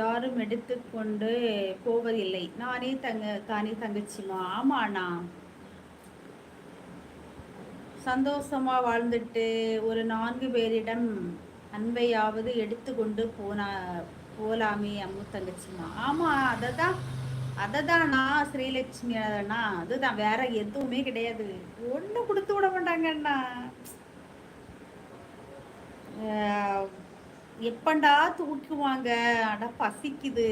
யாரும் எடுத்துக்கொண்டு போவதில்லை. நானே தங்க தானே தங்கச்சிமா. ஆமாண்ணா. சந்தோஷமா வாழ்ந்துட்டு ஒரு நான்கு பேரிடம் அன்பையாவது எடுத்துக்கொண்டு போனா போலாமே அம்மு தங்கச்சிமா. ஆமா அதை தான் அதை தான் ஸ்ரீலட்சுமி அண்ணா அதுதான் வேற எதுவுமே கிடையாது. ஒண்ணு கொடுத்து விட மாட்டாங்கண்ணா. எப்பண்டா தூக்குவாங்க? அட பசிக்குது.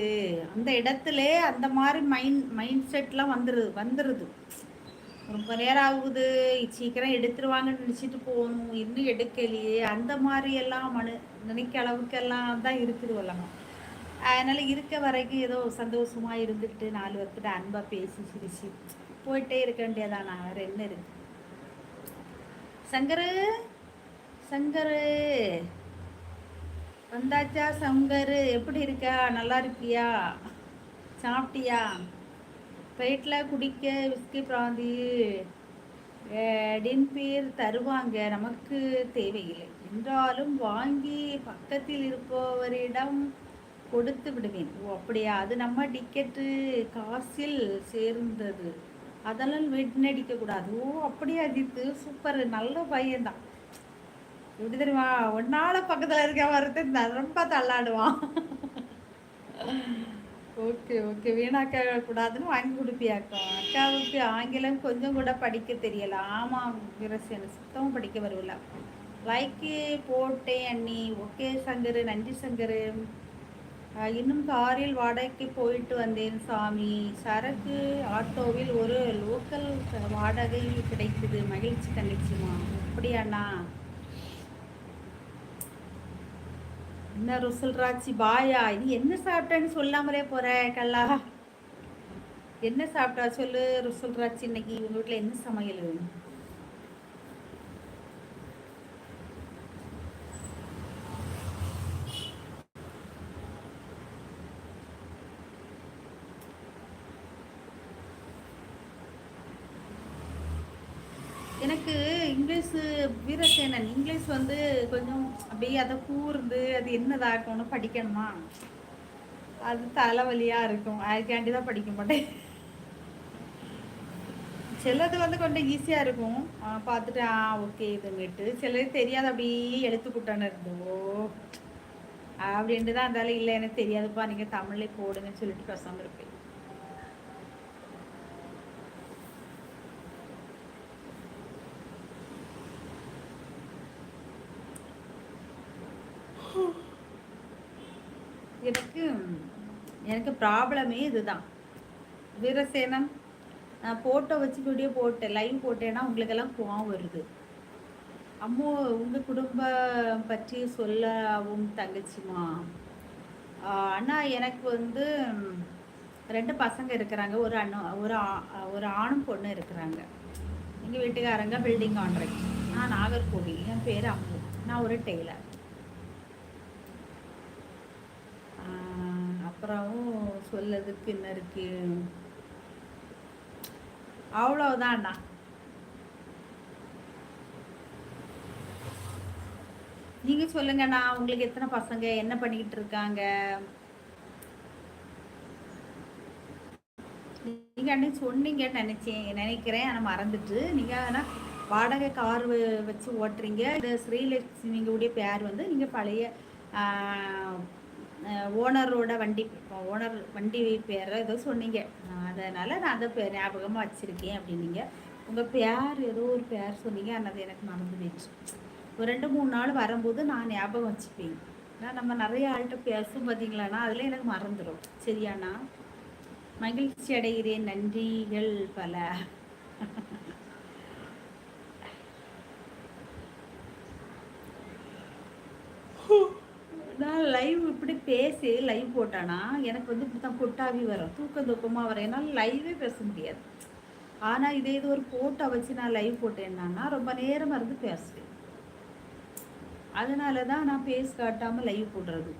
அந்த இடத்துல அந்த மாதிரி மைண்ட் மைண்ட் செட்லாம் வந்துடுது வந்துடுது ரொம்ப நேரம் ஆகுது. சீக்கிரம் எடுத்துருவாங்கன்னு நினச்சிட்டு போகணும். இன்னும் எடுக்கலையே. அந்த மாதிரி எல்லாம் மனு நினைக்க அளவுக்கெல்லாம் தான் இருக்குது உலகம். அதனால் இருக்க வரைக்கும் ஏதோ சந்தோஷமாக இருந்துக்கிட்டு நாலு பேர்கிட்ட அன்பாக பேசி சிரிச்சு போயிட்டே இருக்க வேண்டியதானா நான் என்ன இருக்கு? சங்கரு? சங்கரு? வந்தாச்சா சங்கர்? எப்படி இருக்கா? நல்லா இருக்கியா? சாப்பிட்டியா? ஃபைட்டில் குடிக்க விஸ்கி பிராந்தி. டின்பீர் தருவாங்க. நமக்கு தேவையில்லை. என்றாலும் வாங்கி பக்கத்தில் இருப்பவரிடம் கொடுத்து விடுவேன். ஓ அப்படியா? அது நம்ம டிக்கெட்டு காசில் சேர்ந்தது. அதெல்லாம் வீணடிக்க ஓ அப்படியா அஜித்து? சூப்பர். நல்ல பையன்தான். எப்படி தெரியுமா? ஒன்னால பக்கத்துல இருக்க வரது ரொம்ப தள்ளாடுவான். Okay okay. வீணாக்க கூடாதுன்னு வாங்கி கொடுப்பியாக்கா அக்காவுக்கு ஆங்கிலம் கொஞ்சம் கூட படிக்க தெரியல. ஆமாம் வீரசேன சுத்தமும் படிக்க வரவில்லை. லைக்கு போட்டேன் அண்ணி. ஓகே சங்கரு. நன்றி சங்கரு. இன்னும் காரில் வாடகைக்கு போயிட்டு வந்தேன் சாமி. சரக்கு ஆட்டோவில் ஒரு லோக்கல் வாடகை கிடைக்குது. மகிழ்ச்சி தங்கச்சிமா அப்படியாண்ணா? என்ன ருசுல் ராச்சி பாயா நீ என்ன சாப்பிட்டேன்னு சொல்லாமலே போற கல்லா? என்ன சாப்பிட்டா சொல்லு ருசுல் ராச்சி இன்னைக்கு உங்க வீட்ல என்ன சமையல்? எனக்கு இங்கிலீஷ் வீரசேனன். இங்கிலீஷ் வந்து கொஞ்சம் அப்படியே அதை கூர்ந்து அது என்னதாக்கணும்னு படிக்கணுமா? அது தலைவலியாக இருக்கும். அதுக்காண்டி தான் படிக்க மாட்டேன். சிலது வந்து கொஞ்சம் ஈஸியாக இருக்கும். பார்த்துட்டு ஆ ஓகே இதுன்னுட்டு சிலது தெரியாது அப்படியே எழுத்து கூட்டான இருந்தோ அப்படின்ட்டு தான் இருந்தாலும் இல்லை எனக்கு தெரியாதுப்பா நீங்கள் தமிழ்லேயே போடுங்கன்னு சொல்லிட்டு பேசாமல் இருப்பேன். எனக்கு எனக்கு ப்ராப்ளமே இதுதான். வீரசேனம் நான் ஃபோட்டோ வச்சு வீடியோ போட்டேன் லைவ் போட்டேன்னா உங்களுக்கெல்லாம் கோவம் வருது. அம்மோ உங்கள் குடும்பம் பற்றி சொல்லவும் தங்கச்சிமா. அண்ணா எனக்கு வந்து ரெண்டு பசங்க இருக்கிறாங்க. ஒரு அண்ணன் ஒரு ஆ- ஒரு ஆணும் பொண்ணு இருக்கிறாங்க. எங்கள் வீட்டுக்காரங்க பில்டிங் கான்ட்ராக்ட் நான் நாகர்கோவில். என் பேர் அம்மு. நான் ஒரு டெய்லர் அப்புறமும் அப்புறம் சொல்லதுக்கு என்ன இருக்கு? அவ்வளவுதான் அண்ணா. நீங்க சொல்லுங்கண்ணா உங்களுக்கு எத்தனை பசங்க? என்ன பண்ணிக்கிட்டு இருக்காங்க? நீங்க அன்னைக்கு சொன்னீங்கன்னு நினைச்சேன் நினைக்கிறேன் ஆனா மறந்துட்டு. நீங்க ஆனா வாடகை கார் வச்சு ஓட்டுறீங்க. இந்த ஸ்ரீலட்சுமிங்களுடைய பேர் வந்து நீங்க பழைய ஓனரோட வண்டி ஓனர் வண்டி பேரை ஏதோ சொன்னீங்க. அதனால் நான் அதை ஞாபகமாக வச்சுருக்கேன் அப்படின்னீங்க. உங்கள் பேர் ஏதோ ஒரு பேர் சொன்னீங்க. ஆனால் அது எனக்கு மறந்து போயிடுச்சு. ஒரு ரெண்டு மூணு நாள் வரும்போது நான் ஞாபகம் வச்சுப்பேன். ஏன்னா நம்ம நிறைய ஆள்கிட்ட பேசும் பார்த்தீங்களாண்ணா அதில் எனக்கு மறந்துடும் சரியாண்ணா? மகிழ்ச்சி அடைகிறேன். நன்றிகள் பல நான் லைவ் இப்படி பேசி லைவ் போட்டானா எனக்கு வந்து இப்படி தான் கொட்டாவி வரும் தூக்கம் தூக்கமாக வரும். என்னால் லைவே பேச முடியாது. ஆனால் இதே இது ஒரு ஃபோட்டோ வச்சு நான் லைவ் போட்டேன்னா ரொம்ப நேரமாக இருந்து பேசுவேன். அதனால தான் நான் பேஸ் காட்டாமல் லைவ் போடுறது.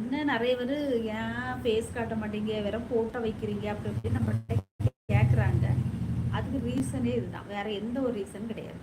என்ன நிறைய பேர் ஏன் பேஸ் காட்ட மாட்டீங்க? வேற ஃபோட்டோ வைக்கிறீங்க? அப்படி அப்படின்னு நம்மகிட்ட கேட்குறாங்க அதுக்கு ரீசனே இதுதான். வேற எந்த ஒரு ரீசன் கிடையாது.